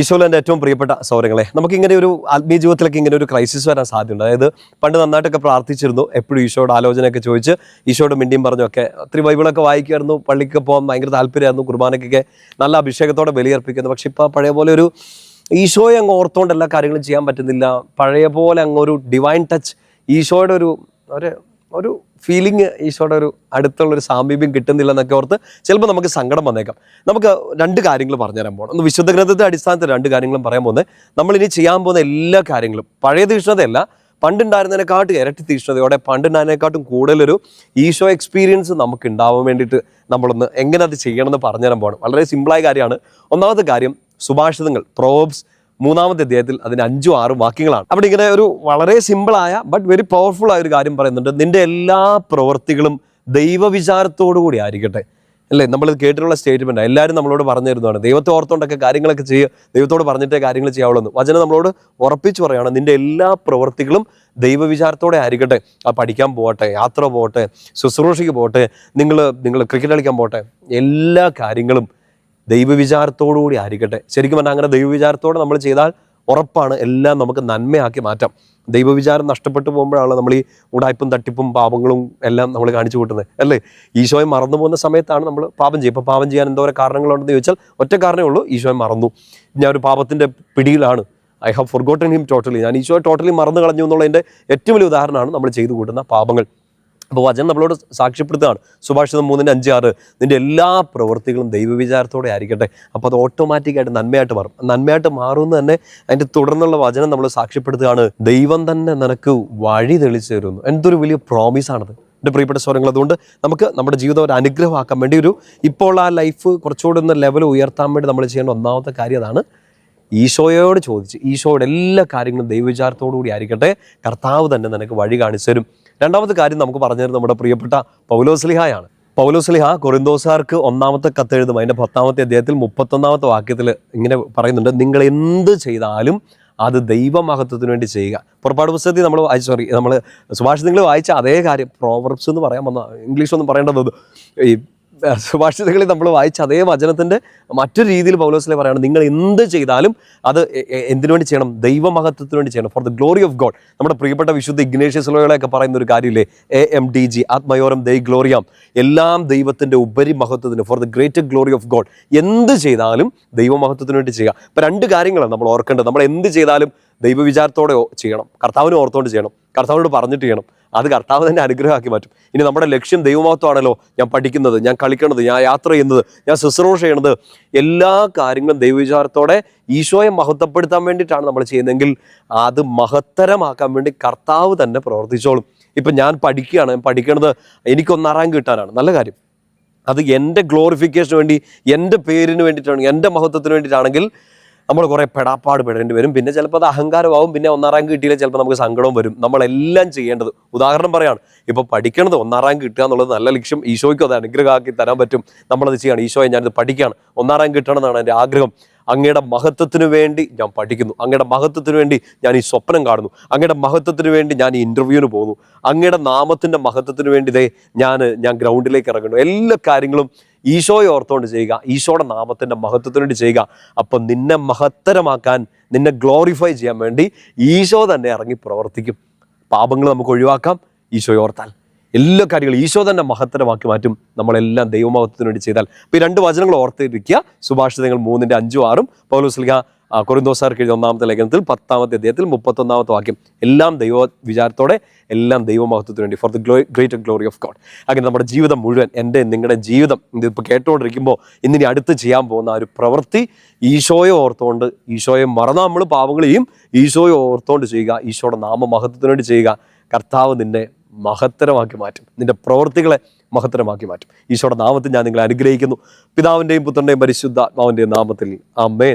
ഈശോയിൽ എന്റെ ഏറ്റവും പ്രിയപ്പെട്ട സൗരങ്ങളെ നമുക്ക് ഇങ്ങനെ ഒരു ആത്മീയ ജീവിതത്തിലേക്ക് ഇങ്ങനെ ഒരു ക്രൈസിസ് വരാൻ സാധ്യതയുണ്ട്. അതായത് പണ്ട് നന്നായിട്ടൊക്കെ പ്രാർത്ഥിച്ചിരുന്നു എപ്പോഴും ഈശോയുടെ ആലോചനയൊക്കെ ചോദിച്ച് ഈശോയുടെ മിണ്ടിയും പറഞ്ഞൊക്കെ ഒത്തിരി ബൈബിളൊക്കെ വായിക്കുമായിരുന്നു പള്ളിക്ക് പോകാൻ ഭയങ്കര താല്പര്യമായിരുന്നു കുർബാനയ്ക്കൊക്കെ നല്ല അഭിഷേകത്തോടെ ബലിയർപ്പിക്കുന്നു. പക്ഷെ ഇപ്പോൾ പഴയ പോലെ ഒരു ഈശോയെ അങ്ങ് ഓർത്തുകൊണ്ട് എല്ലാ കാര്യങ്ങളും ചെയ്യാൻ പറ്റുന്നില്ല. പഴയ പോലെ അങ്ങ് ഒരു ഡിവൈൻ ടച്ച് ഈശോയുടെ ഒരു ഒരു ഫീലിംഗ് ഈശോയുടെ ഒരു അടുത്തുള്ള ഒരു സാമീപ്യം കിട്ടുന്നില്ല എന്നൊക്കെ ഓർത്ത് ചിലപ്പോൾ നമുക്ക് സങ്കടം വന്നേക്കാം. നമുക്ക് രണ്ട് കാര്യങ്ങൾ പറഞ്ഞുതരാൻ പോകണം ഒന്ന് വിശുദ്ധ ഗ്രന്ഥത്തെ അടിസ്ഥാനത്തിൽ രണ്ട് കാര്യങ്ങളും പറയാൻ പോകുന്നത്. ഇനി ചെയ്യാൻ പോകുന്ന എല്ലാ കാര്യങ്ങളും പഴയ തീഷ്ണതയല്ല പണ്ടുണ്ടായിരുന്നതിനെക്കാട്ടും ഇരട്ടി തീഷ്ണതയോടെ പണ്ടുണ്ടായിരുന്നതിനെക്കാട്ടും കൂടുതലൊരു ഈശോ എക്സ്പീരിയൻസ് നമുക്ക് ഉണ്ടാവാൻ വേണ്ടിയിട്ട് നമ്മളൊന്ന് എങ്ങനെ അത് ചെയ്യണമെന്ന് പറഞ്ഞുതരാൻ പോകണം വളരെ സിമ്പിളായ കാര്യമാണ്. ഒന്നാമത്തെ കാര്യം സുഭാഷിതങ്ങൾ പ്രോബ്സ് മൂന്നാമത്തെ അധ്യായത്തിൽ അതിന് അഞ്ചും ആറും വാക്യങ്ങളാണ്. അവിടെ ഇങ്ങനെ ഒരു വളരെ സിമ്പിളായ ബട്ട് വെരി പവർഫുൾ ആയ ഒരു കാര്യം പറയുന്നുണ്ട്. നിന്റെ എല്ലാ പ്രവൃത്തികളും ദൈവവിചാരത്തോടു കൂടി ആയിരിക്കട്ടെ. അല്ലേ? നമ്മൾ കേട്ടിട്ടുള്ള സ്റ്റേറ്റ്മെന്റ് എല്ലാവരും നമ്മളോട് പറഞ്ഞു തരുന്നതാണ്. ദൈവത്തെ ഓർത്തുകൊണ്ടൊക്കെ കാര്യങ്ങളൊക്കെ ചെയ്യുക ദൈവത്തോട് പറഞ്ഞിട്ടേ കാര്യങ്ങൾ ചെയ്യാവുള്ളൂ. വചനം നമ്മളോട് ഉറപ്പിച്ചു പറയുകയാണ്. നിന്റെ എല്ലാ പ്രവൃത്തികളും ദൈവവിചാരത്തോടെ ആയിരിക്കട്ടെ. ആ പഠിക്കാൻ പോകട്ടെ യാത്ര പോകട്ടെ ശുശ്രൂഷയ്ക്ക് പോകട്ടെ നിങ്ങൾ നിങ്ങൾ ക്രിക്കറ്റ് കളിക്കാൻ പോകട്ടെ എല്ലാ കാര്യങ്ങളും ദൈവവിചാരത്തോടു കൂടി ആയിരിക്കട്ടെ. ശരിക്കും പറഞ്ഞാൽ അങ്ങനെ ദൈവവിചാരത്തോടെ നമ്മൾ ചെയ്താൽ ഉറപ്പാണ് എല്ലാം നമുക്ക് നന്മയാക്കി മാറ്റാം. ദൈവവിചാരം നഷ്ടപ്പെട്ടു പോകുമ്പോഴാണ് നമ്മൾ ഈ ഉടായ്പും തട്ടിപ്പും പാപങ്ങളും എല്ലാം നമ്മൾ കാണിച്ചു കൂട്ടുന്നത്. അല്ലേ? ഈശോയെ മറന്നു പോകുന്ന സമയത്താണ് നമ്മൾ പാപം ചെയ്യുക. ഇപ്പോൾ പാപം ചെയ്യാൻ എന്തോരം കാരണങ്ങളുണ്ടെന്ന് ചോദിച്ചാൽ ഒറ്റ കാരണമേ ഉള്ളൂ ഈശോയെ മറന്നു. ഞാൻ ഒരു പാപത്തിന്റെ പിടിയിലാണ്. I have forgotten him totally ഞാൻ ഈശോയെ ടോട്ടലി മറന്നു കളഞ്ഞു എന്നുള്ളതിന്റെ ഏറ്റവും വലിയ ഉദാഹരണമാണ് നമ്മൾ ചെയ്തു കൂട്ടുന്ന പാപങ്ങൾ. അപ്പോൾ വചനം നമ്മളോട് സാക്ഷ്യപ്പെടുത്തുകയാണ്. സുഭാഷിതം മൂന്നിന്റെ അഞ്ച് ആറ്. നിന്റെ എല്ലാ പ്രവൃത്തികളും ദൈവവിചാരത്തോടെ ആയിരിക്കട്ടെ. അപ്പോൾ അത് ഓട്ടോമാറ്റിക്കായിട്ട് നന്മയായിട്ട് മാറും. നന്മയായിട്ട് മാറുമെന്ന് തന്നെ അതിന്റെ തുടർന്നുള്ള വചനം നമ്മൾ സാക്ഷ്യപ്പെടുത്തുകയാണ്. ദൈവം തന്നെ നിനക്ക് വഴി തെളിച്ചു തരുന്നു. എന്തൊരു വലിയ പ്രോമിസാണത് എന്റെ പ്രിയപ്പെട്ട സ്വരങ്ങൾ അതുകൊണ്ട് നമുക്ക് നമ്മുടെ ജീവിതം ഒരു അനുഗ്രഹമാക്കാൻ വേണ്ടി ഒരു ഇപ്പോൾ ആ ലൈഫ് കുറച്ചുകൂടി ഒന്ന് ലെവൽ ഉയർത്താൻ വേണ്ടി നമ്മൾ ചെയ്യേണ്ട ഒന്നാമത്തെ കാര്യം അതാണ് ഈശോയോട് ചോദിച്ച്. ഈശോയുടെ എല്ലാ കാര്യങ്ങളും ദൈവവിചാരത്തോടു കൂടി ആയിരിക്കട്ടെ. കർത്താവ് തന്നെ നിനക്ക് വഴി കാണിച്ചു തരും. രണ്ടാമത്തെ കാര്യം നമുക്ക് പറഞ്ഞു തരുന്നത് നമ്മുടെ പ്രിയപ്പെട്ട പൗലോസ്ലിഹായാണ് പൗലോസ്ലിഹ കൊറിന്തോസാർക്ക് ഒന്നാമത്തെ കത്തെഴുതും അതിന്റെ പത്താമത്തെ അദ്ദേഹത്തിൽ മുപ്പത്തൊന്നാമത്തെ വാക്യത്തിൽ ഇങ്ങനെ പറയുന്നുണ്ട്. നിങ്ങൾ എന്ത് ചെയ്താലും അത് ദൈവമഹത്വത്തിന് വേണ്ടി ചെയ്യുക. പുറപ്പാട് പുസ്തകത്തിൽ നമ്മൾ വായിച്ചു സോറി നമ്മൾ സുഭാഷിതങ്ങൾ വായിച്ച അതേ കാര്യം. പ്രോവർബ്സ് എന്ന് പറയാൻ വന്ന ഇംഗ്ലീഷ് ഒന്നും പറയേണ്ടത് ഈ സുഭാഷിതങ്ങളിൽ നമ്മൾ വായിച്ച അതേ വചനത്തിന്റെ മറ്റൊരു രീതിയിൽ പൗലോസിലെ പറയുകയാണ് നിങ്ങൾ എന്ത് ചെയ്താലും അത് എന്തിനു വേണ്ടി ചെയ്യണം? ദൈവമഹത്വത്തിന് വേണ്ടി ചെയ്യണം. For the glory of God നമ്മുടെ പ്രിയപ്പെട്ട വിശുദ്ധ ഇഗ്നേഷ്യസ് ലോകളെയൊക്കെ പറയുന്ന ഒരു കാര്യമില്ലേ? എ എം ഡി ജി ആത്മയോരം ദൈ ഗ്ലോറിയാം എല്ലാം ദൈവത്തിന്റെ ഉപരി മഹത്വത്തിന് for the greater glory of God എന്ത് ചെയ്താലും ദൈവമഹത്വത്തിന് വേണ്ടി ചെയ്യുക. അപ്പം രണ്ട് കാര്യങ്ങളാണ് നമ്മൾ ഓർക്കേണ്ടത്. നമ്മൾ എന്ത് ചെയ്താലും ദൈവവിചാരത്തോടെ ചെയ്യണം. കർത്താവിനെ ഓർത്തുകൊണ്ട് ചെയ്യണം. കർത്താവിനോട് പറഞ്ഞിട്ട് ചെയ്യണം. അത് കർത്താവ് തന്നെ അനുഗ്രഹമാക്കി മാറ്റും. ഇനി നമ്മുടെ ലക്ഷ്യം ദൈവമഹത്വമാണല്ലോ. ഞാൻ പഠിക്കുന്നത് ഞാൻ കളിക്കുന്നത് ഞാൻ യാത്ര ചെയ്യുന്നത് ഞാൻ ശുശ്രൂഷ ചെയ്യണത് എല്ലാ കാര്യങ്ങളും ദൈവവിചാരത്തോടെ ഈശോയെ മഹത്വപ്പെടുത്താൻ വേണ്ടിയിട്ടാണ് നമ്മൾ ചെയ്യുന്നതെങ്കിൽ അത് മഹത്തരമാക്കാൻ വേണ്ടി കർത്താവ് തന്നെ പ്രവർത്തിച്ചോളും. ഇപ്പം ഞാൻ പഠിക്കുകയാണ് ഞാൻ പഠിക്കണത് എനിക്കൊന്നാറാം കിട്ടാനാണ്. നല്ല കാര്യം. അത് എന്റെ ഗ്ലോറിഫിക്കേഷന് വേണ്ടി എന്റെ പേരിന് വേണ്ടിയിട്ടാണ് എന്റെ മഹത്വത്തിന് വേണ്ടിയിട്ടാണെങ്കിൽ നമ്മൾ കുറേ പെടാപ്പാട് പെടേണ്ടി വരും. പിന്നെ ചിലപ്പോൾ അത് അഹങ്കാരമാവും. പിന്നെ ഒന്നാം റാങ്ക് കിട്ടിയില്ല ചിലപ്പോൾ നമുക്ക് സങ്കടവും വരും. നമ്മളെല്ലാം ചെയ്യേണ്ടത് ഉദാഹരണം പറയാണ്. ഇപ്പോൾ പഠിക്കണത് ഒന്നാം റാങ്ക് കിട്ടുക എന്നുള്ളത് നല്ല ലക്ഷ്യം ഈശോയ്ക്കും അത് അനുഗ്രഹമാക്കി തരാൻ പറ്റും. നമ്മളത് ചെയ്യണം. ഈശോയെ ഞാനിത് പഠിക്കുകയാണ്. ഒന്നാം റാങ്ക് കിട്ടണം എന്നാണ് എന്റെ ആഗ്രഹം. അങ്ങയുടെ മഹത്വത്തിന് വേണ്ടി ഞാൻ പഠിക്കുന്നു. അങ്ങയുടെ മഹത്വത്തിന് വേണ്ടി ഞാൻ ഈ സ്വപ്നം കാണുന്നു. അങ്ങയുടെ മഹത്വത്തിന് വേണ്ടി ഞാൻ ഈ ഇന്റർവ്യൂവിന് പോകുന്നു. അങ്ങയുടെ നാമത്തിന്റെ മഹത്വത്തിന് വേണ്ടി ഇതേ ഞാൻ ഞാൻ ഗ്രൗണ്ടിലേക്ക് ഇറങ്ങുന്നു. എല്ലാ കാര്യങ്ങളും ഈശോയെ ഓർത്തുകൊണ്ട് ചെയ്യുക ഈശോയുടെ നാമത്തിന്റെ മഹത്വത്തിന് വേണ്ടി ചെയ്യുക. അപ്പം നിന്നെ മഹത്തരമാക്കാൻ നിന്നെ ഗ്ലോറിഫൈ ചെയ്യാൻ വേണ്ടി ഈശോ തന്നെ ഇറങ്ങി പ്രവർത്തിക്കും. പാപങ്ങൾ നമുക്ക് ഒഴിവാക്കാം ഈശോയെ ഓർത്താൽ. എല്ലാ കാര്യങ്ങളും ഈശോ തന്നെ മഹത്തരമാക്കി മാറ്റും. നമ്മളെല്ലാം ദൈവമഹത്വത്തിന് വേണ്ടി ചെയ്താൽ. അപ്പോൾ ഈ രണ്ട് വചനങ്ങൾ ഓർത്തിരിക്കുക. സുഭാഷിതങ്ങൾ മൂന്നിന്റെ അഞ്ചും ആറും പൗലോസ്ലിഹ കൊറിന്തോസാർക്ക് എഴുതിയ ഒന്നാമത്തെ ലേഖനത്തിൽ പത്താമത്തെ അധ്യായത്തിൽ മുപ്പത്തൊന്നാമത്തെ വാക്യം. എല്ലാം ദൈവ വിചാരത്തോടെ എല്ലാം ദൈവമഹത്വത്തിന് വേണ്ടി. ഫോർ ദ ഗ്ലോ ഗ്രേറ്റർ ഗ്ലോറി ഓഫ് ഗോഡ് അങ്ങനെ നമ്മുടെ ജീവിതം മുഴുവൻ എന്റെ നിങ്ങളുടെ ജീവിതം ഇതിപ്പോൾ കേട്ടുകൊണ്ടിരിക്കുമ്പോൾ ഇന്നിനി അടുത്ത് ചെയ്യാൻ പോകുന്ന ആ ഒരു പ്രവൃത്തി ഈശോയെ ഓർത്തുകൊണ്ട് ഈശോയെ മറന്ന നമ്മൾ പാവങ്ങളെയും ഈശോയെ ഓർത്തുകൊണ്ട് ചെയ്യുക ഈശോയുടെ നാമമഹത്വത്തിന് വേണ്ടി ചെയ്യുക. കർത്താവ് നിന്നെ മഹത്തരമാക്കി മാറ്റും. നിന്റെ പ്രവൃത്തികളെ മഹത്തരമാക്കി മാറ്റും. ഈശോയുടെ നാമത്തിൽ ഞാൻ നിങ്ങളെ അനുഗ്രഹിക്കുന്നു. പിതാവിന്റെയും പുത്രന്റെയും പരിശുദ്ധാത്മാവിന്റെയും നാമത്തിൽ. അമ്മേൻ